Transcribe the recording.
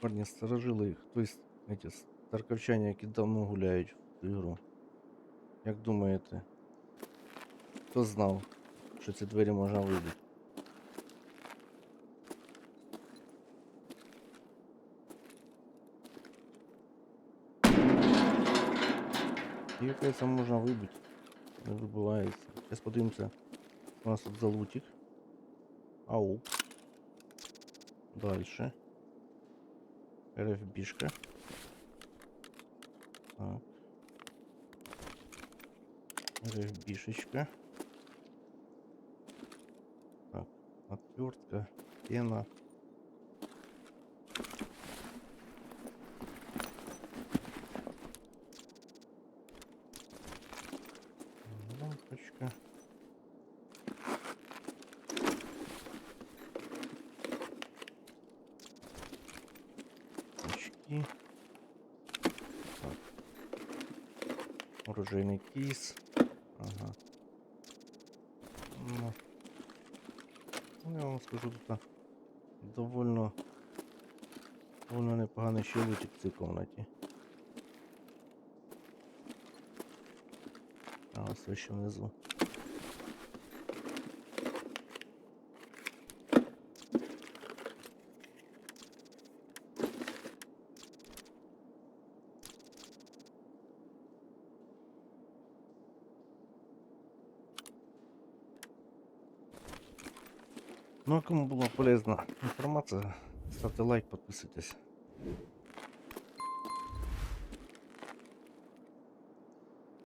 Парні сторожили хтось, эти старковчані, які давно гуляють в цю ігру. Як думаєте, хто знав, що ці двері можна вибити? І якраз можна вибити. Не вибивається. Зараз подивимося. У нас тут залутик. Ау. Дальше. РФБшка. Так. РФБшечка. Так. Отвертка. Пена. Очки. Так. Оружейный кейс. Ага. Ну, ну, я вам скажу, тут довольно, довольно непоганий ще лутик в цій комнаті. А ось ще внизу. Ну, а кому була полезна інформація, ставте лайк, підписуйтесь.